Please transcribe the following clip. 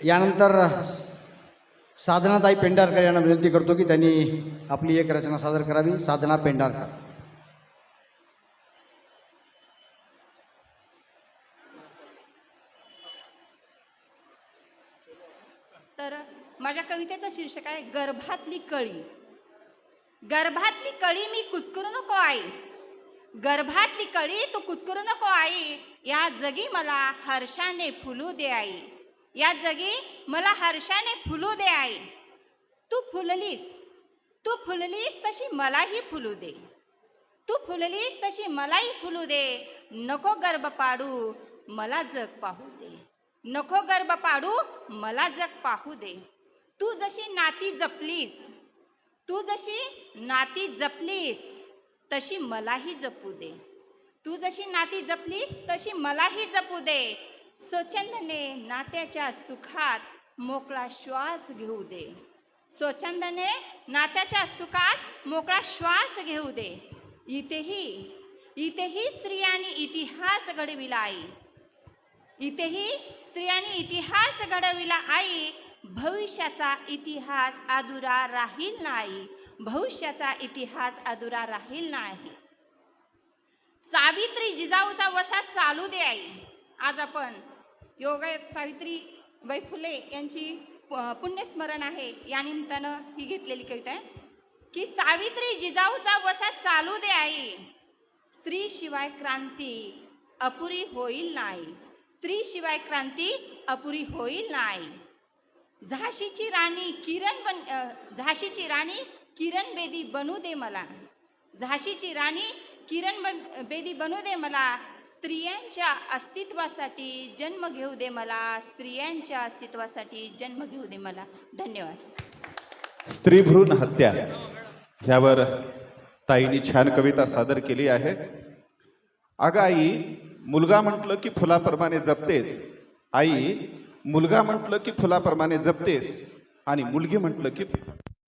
यानंतर साधनाताई पेंढारकर यांना विनंती करतो की त्यांनी आपली एक रचना सादर करावी. साधना पेंढारकर. तर माझ्या कवितेचं शीर्षक आहे गर्भातली कळी. गर्भातली कळी मी कुचकरू नको आई. गर्भातली कळी तू कुचकरू नको आई. या जगी मला हर्षाने फुलू दे आई. या जगी मला हर्षाने फुलू दे आई. तू फुललीस. तू फुललीस तशी मलाही फुलू दे. तू फुललीस तशी मलाही फुलू दे. नको गर्भ पाडू मला जग पाहू दे. नको गर्भ पाडू मला जग पाहू दे. तू जशी नाती जपलीस तू जशी नाती जपलीस तशी मलाही जपू दे. तू जशी नाती जपलीस तशी मलाही जपू दे. स्वच्छंदने नात्याच्या सुखात मोकळा श्वास घेऊ दे. स्वच्छंदने नात्याच्या सुखात मोकळा श्वास घेऊ दे. इथेही इथेही स्त्रियांनी इतिहास घडविला आई. इथेही स्त्रियांनी इतिहास घडविला आई. भविष्याचा इतिहास अधुरा राहील नाही. भविष्याचा इतिहास अधुरा राहील नाही. सावित्री जिजाऊचा वसा चालू दे आई. आज आपण योग सावित्री बाई फुले यांची प- पुण्यस्मरण आहे. या निमित्तानं ही घेतलेली कविता आहे. की सावित्री जिजाऊचा वसा चालू दे आई. स्त्री शिवाय क्रांती अपुरी होईल नाही. स्त्री शिवाय क्रांती अपुरी होईल नाही. झाशीची राणी किरण बन झाशीची राणी किरण बेदी बनू दे मला. झाशीची राणी किरण बन बेदी बनू दे मला. स्त्रियांच्या अस्तित्वासाठी जन्म घेऊ दे मला स्त्रियांच्या अस्तित्वासाठी जन्म घेऊ दे मला. धन्यवाद. स्त्रीभ्रूण हत्या. ह्यावर ताईनी छान कविता सादर केली आहे. अगं आई मुलगा म्हटलं की फुलाप्रमाणे जपतेस. आई मुलगा म्हटलं की फुलाप्रमाणे जपतेस. आणि मुलगी म्हटलं की